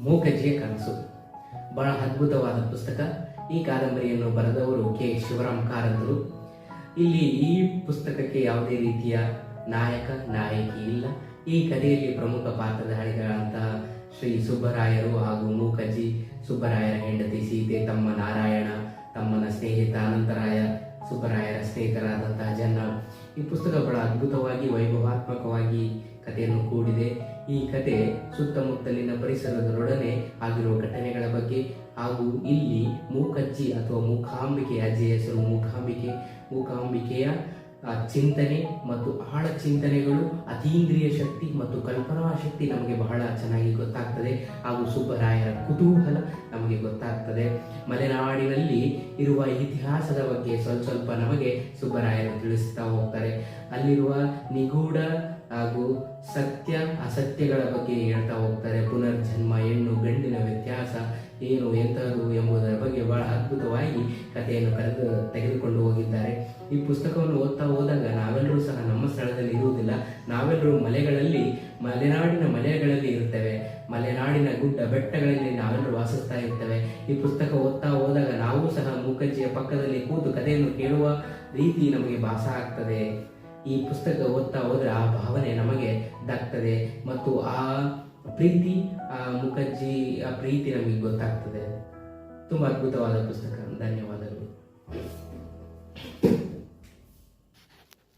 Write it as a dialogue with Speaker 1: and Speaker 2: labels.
Speaker 1: ಮೂಕಜ್ಜಿಯ ಕನಸು. ಬಹಳ ಅದ್ಭುತವಾದ ಪುಸ್ತಕ. ಈ ಕಾದಂಬರಿಯನ್ನು ಬರೆದವರು ಕೆ. ಶಿವರಾಮ್ ಕಾರಂತರು. ಇಲ್ಲಿ ಈ ಪುಸ್ತಕಕ್ಕೆ ಯಾವುದೇ ರೀತಿಯ ನಾಯಕ, ನಾಯಕಿ ಇಲ್ಲ. ಈ ಕಥೆಯಲ್ಲಿ ಪ್ರಮುಖ ಪಾತ್ರಧಾರಿಗಳಂತಹ ಶ್ರೀ ಸುಬ್ಬರಾಯರು ಹಾಗೂ ಮೂಕಜ್ಜಿ, ಸುಬ್ಬರಾಯರ ಹೆಂಡತಿ ಸೀತೆ, ತಮ್ಮ ನಾರಾಯಣ, ತಮ್ಮನ ಸ್ನೇಹಿತ, ಅನಂತರಾಯ, ಸುಬ್ಬರಾಯರ ಸ್ನೇಹಿತರಾದಂತಹ ಜನ ಈ ಪುಸ್ತಕ ಬಹಳ ಅದ್ಭುತವಾಗಿ, ವೈಭವಾತ್ಮಕವಾಗಿ ಕಥೆಯನ್ನು ಕೂಡಿದೆ. ಈ ಕತೆ ಸುತ್ತಮುತ್ತಲಿನ ಪರಿಸರದೊಡನೆ ಆಗಿರುವ ಘಟನೆಗಳ ಬಗ್ಗೆ ಹಾಗೂ ಇಲ್ಲಿ ಮೂಕಜ್ಜಿ ಅಥವಾ ಮೂಕಾಂಬಿಕೆ ಅಜ್ಜಿಯ ಹೆಸರು ಮೂಕಾಂಬಿಕೆ. ಮೂಕಾಂಬಿಕೆಯ ಚಿಂತನೆ ಮತ್ತು ಆಳ ಚಿಂತನೆಗಳು ಅತೀಂದ್ರಿಯ ಶಕ್ತಿ ಮತ್ತು ಕಲ್ಪನಾ ಶಕ್ತಿ ನಮಗೆ ಬಹಳ ಚೆನ್ನಾಗಿ ಗೊತ್ತಾಗ್ತದೆ ಹಾಗೂ ಸುಬ್ಬರಾಯರ ಕುತೂಹಲ ನಮಗೆ ಗೊತ್ತಾಗ್ತದೆ. ಮಲೆನಾಡಿನಲ್ಲಿ ಇರುವ ಇತಿಹಾಸದ ಬಗ್ಗೆ ಸ್ವಲ್ಪ ಸ್ವಲ್ಪ ನಮಗೆ ಸುಬ್ಬರಾಯರು ತಿಳಿಸ್ತಾ ಹೋಗ್ತಾರೆ. ಅಲ್ಲಿರುವ ನಿಗೂಢ ಹಾಗೂ ಸತ್ಯ ಅಸತ್ಯಗಳ ಬಗ್ಗೆ ಹೇಳ್ತಾ ಹೋಗ್ತಾರೆ. ಪುನರ್ಜನ್ಮ ಹೆಣ್ಣು ಗಂಡಿನ ವ್ಯತ್ಯಾಸ ಏನು ಎಂಥದ್ದು ಎಂಬುದರ ಬಗ್ಗೆ ಬಹಳ ಅದ್ಭುತವಾಗಿ ಕಥೆಯನ್ನು ಕರೆದು ತೆಗೆದುಕೊಂಡು ಹೋಗಿದ್ದಾರೆ. ಈ ಪುಸ್ತಕವನ್ನು ಓದ್ತಾ ಹೋದಾಗ ನಾವೆಲ್ಲರೂ ಸಹ ಸ್ಥಳದಲ್ಲಿ ಇರುವುದಿಲ್ಲ. ನಾವೆಲ್ಲರೂ ಮಲೆಗಳಲ್ಲಿ, ಮಲೆನಾಡಿನ ಮಲೆಗಳಲ್ಲಿ ಇರುತ್ತೇವೆ. ಮಲೆನಾಡಿನ ಗುಡ್ಡ ಬೆಟ್ಟಗಳಲ್ಲಿ ನಾವೆಲ್ಲರೂ ವಾಸಿಸ್ತಾ ಇರ್ತೇವೆ. ಈ ಪುಸ್ತಕ ಓದ್ತಾ ಹೋದಾಗ ನಾವು ಸಹ ಮೂಕಜ್ಜಿಯ ಪಕ್ಕದಲ್ಲಿ ಕೂತು ಕಥೆಯನ್ನು ಕೇಳುವ ರೀತಿ ನಮಗೆ ಭಾಸ ಆಗ್ತದೆ. ಈ ಪುಸ್ತಕ ಓದ್ತಾ ಹೋದ್ರೆ ಆ ಭಾವನೆ ನಮಗೆ ದಕ್ತದೆ ಮತ್ತು ಆ ಪ್ರೀತಿ, ಆ ಮುಖಜ್ಜಿ ಆ ಪ್ರೀತಿ ನಮಗೆ ಗೊತ್ತಾಗ್ತದೆ. ತುಂಬಾ ಅದ್ಭುತವಾದ ಪುಸ್ತಕ. ಧನ್ಯವಾದಗಳು.